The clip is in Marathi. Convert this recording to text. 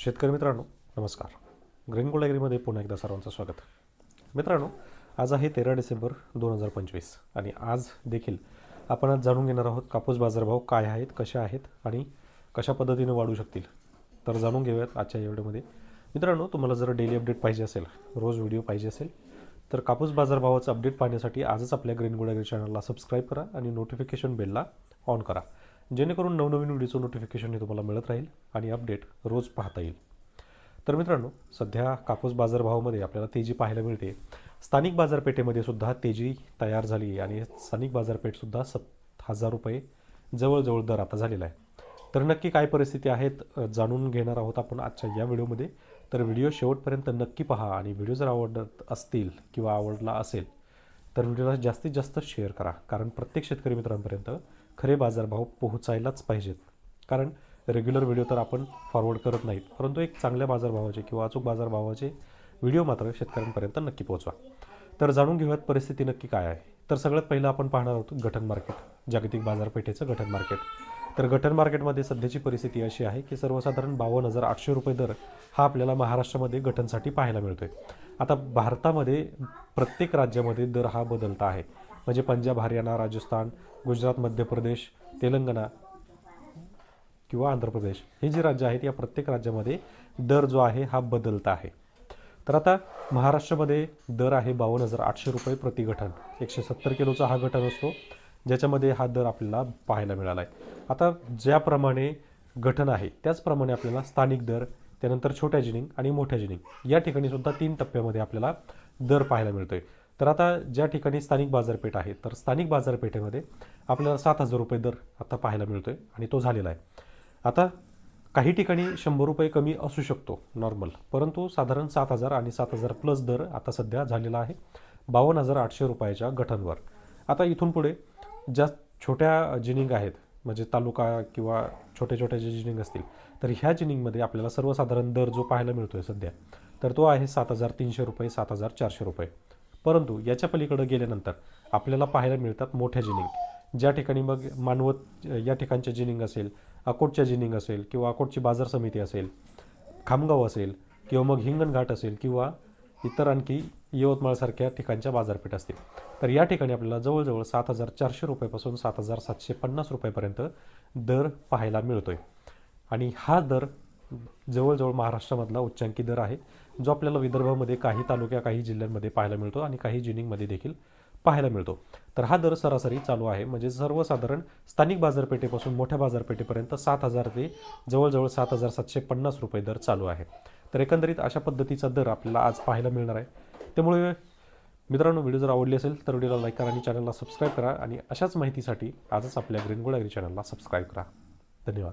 शेतकरी मित्रांनो नमस्कार. ग्रीन गोल्ड ॲग्रीमध्ये पुन्हा एकदा सर्वांचं स्वागत. मित्रांनो आज आहे तेरा डिसेंबर दोन हजार पंचवीस आणि आज देखील आपण आज जाणून घेणार आहोत कापूस बाजारभाव काय आहेत कसे आहेत आणि कशा पद्धतीने वाढू शकतील. तर जाणून घेऊयात आजच्या एवढ्यामध्ये मित्रांनो तुम्हाला जर डेली अपडेट पाहिजे असेल रोज व्हिडिओ पाहिजे असेल तर कापूस बाजारभावाचं अपडेट पाहण्यासाठी आजच आपल्या ग्रीन गोल्ड ॲग्री चॅनलला सबस्क्राईब करा आणि नोटिफिकेशन बेलला ऑन करा. जेणेकरून नवनवीन व्हिडिओचं नोटिफिकेशन हे तुम्हाला मिळत राहील आणि अपडेट रोज पाहता येईल. तर मित्रांनो सध्या कापूस बाजारभावामध्ये आपल्याला तेजी पाहायला मिळते. स्थानिक बाजारपेठेमध्ये सुद्धा तेजी तयार झाली आणि स्थानिक बाजारपेठसुद्धा सत हजार रुपये जवळजवळ दर आता झालेला आहे. तर नक्की काय परिस्थिती आहेत जाणून घेणार आहोत आपण आजच्या या व्हिडिओमध्ये. तर व्हिडिओ शेवटपर्यंत नक्की पहा आणि व्हिडिओ जर आवडत असतील किंवा आवडला असेल तर व्हिडिओला जास्तीत जास्त शेअर करा. कारण प्रत्येक शेतकरी मित्रांपर्यंत खरे बाजारभाव पोहोचायलाच पाहिजेत. कारण रेग्युलर व्हिडिओ तर आपण फॉरवर्ड करत नाहीत. परंतु एक चांगल्या बाजारभावाचे किंवा अचूक बाजारभावाचे व्हिडिओ मात्र शेतकऱ्यांपर्यंत नक्की पोहोचवा. तर जाणून घेऊयात परिस्थिती नक्की काय आहे. तर सगळ्यात पहिलं आपण पाहणार आहोत गठन मार्केट जागतिक बाजारपेठेचं गठन मार्केट तर गठन मार्केटमध्ये सध्याची परिस्थिती अशी आहे की सर्वसाधारण बावन्न हजार आठशे रुपये दर हा आपल्याला महाराष्ट्रामध्ये गठनसाठी पाहायला मिळतो आहे आता भारतामध्ये प्रत्येक राज्यामध्ये दर हा बदलता आहे. म्हणजे पंजाब हरियाणा राजस्थान गुजरात मध्य प्रदेश तेलंगणा किंवा आंध्र प्रदेश हे जी राज्य आहेत या प्रत्येक राज्यामध्ये दर जो आहे हा बदलता आहे. तर आता महाराष्ट्रामध्ये दर आहे बावन्न हजार आठशे रुपये प्रति एकशे सत्तर किलोचा हा गठन असतो ज्याच्यामध्ये हा दर आपल्याला पाहायला मिळाला आहे आता ज्याप्रमाणे गठन आहे त्याचप्रमाणे आपल्याला स्थानिक दर त्यानंतर छोट्या जिनिंग आणि मोठ्या जिनिंग. या ठिकाणी सुद्धा तीन टप्प्यामध्ये आपल्याला दर पाहायला मिळतो आहे तर आता ज्या ठिकाणी स्थानिक बाजारपेठ आहे तर स्थानिक बाजारपेठेमध्ये आपल्याला सात हजार रुपये दर आता पाहायला मिळतो आहे आणि तो झालेला आहे. आता काही ठिकाणी शंभर रुपये कमी असू शकतो नॉर्मल. परंतु साधारण सात हजार आणि सात हजार प्लस दर आता सध्या झालेला आहे बावन्न हजार आठशे रुपयाच्या गठनवर. आता इथून पुढे ज्या छोट्या जिनिंग आहेत म्हणजे तालुका किंवा छोटे छोटे जे जिनिंग असतील तर ह्या जिनिंगमध्ये आपल्याला सर्वसाधारण दर जो पाहायला मिळतो आहे सध्या तर तो आहे सात हजार तीनशे रुपये सात हजार चारशे रुपये. परंतु याच्या पलीकडं गेल्यानंतर आपल्याला पाहायला मिळतात मोठ्या जिनिंग. ज्या ठिकाणी मग मानवत या ठिकाणच्या जिनिंग असेल अकोटच्या जिनिंग असेल किंवा अकोटची बाजार समिती असेल खामगाव असेल किंवा मग हिंगणघाट असेल किंवा इतर आणखी यवतमाळसारख्या ठिकाणच्या बाजारपेठ असतील. तर या ठिकाणी आपल्याला जवळजवळ सात हजार चारशे रुपयापासून सात हजार सातशे पन्नास रुपयापर्यंत दर पाहायला मिळतोय. आणि हा दर जवळजवळ महाराष्ट्रामधला उच्चांकी दर आहे जो आपल्याला विदर्भामध्ये काही तालुक्या काही जिल्ह्यांमध्ये पाहायला मिळतो आणि काही जिनिंगमध्ये देखील पाहायला मिळतो. तर हा दर सरासरी चालू आहे. म्हणजे सर्वसाधारण स्थानिक बाजारपेठेपासून मोठ्या बाजारपेठेपर्यंत सात हजार ते जवळजवळ सात हजार सातशे पन्नास रुपये दर चालू आहे. तर एकंदरीत अशा पद्धतीचा दर आपल्याला आज पाहायला मिळणार आहे. त्यामुळे मित्रांनो व्हिडिओ जर आवडली असेल तर व्हिडिओला लाईक करा आणि चॅनलला सबस्क्राईब करा. आणि अशाच माहितीसाठी आजच आपल्या ग्रीन गोल्ड चॅनलला सबस्क्राईब करा. धन्यवाद.